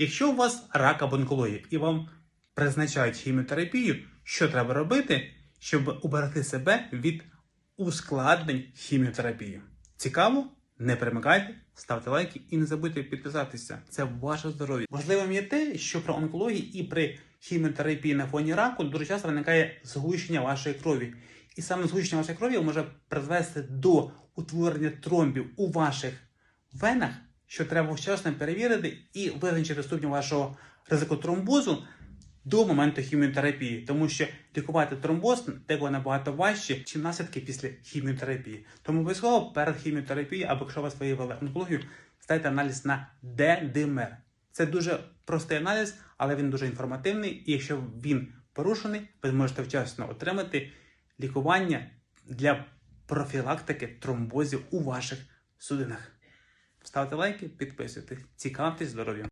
Якщо у вас рак або онкологія і вам призначають хіміотерапію, що треба робити, щоб уберегти себе від ускладнень хіміотерапії? Цікаво? Не перемикайте, ставте лайки і не забудьте підписатися. Це ваше здоров'я. Важливим є те, що при онкології і при хіміотерапії на фоні раку дуже часто виникає згущення вашої крові. І саме згущення вашої крові може призвести до утворення тромбів у ваших венах, що треба вчасно перевірити і визначити ступінь вашого ризику тромбозу до моменту хіміотерапії, тому що лікувати тромбоз деколи набагато важче, чим наслідки після хіміотерапії. Тому обов'язково перед хіміотерапією, або якщо вас виявили онкологію, здайте аналіз на ДДМР. Це дуже простий аналіз, але він дуже інформативний. І якщо він порушений, ви зможете вчасно отримати лікування для профілактики тромбозів у ваших судинах. Ставте лайки, підписуйтесь, цікавтесь здоров'ям.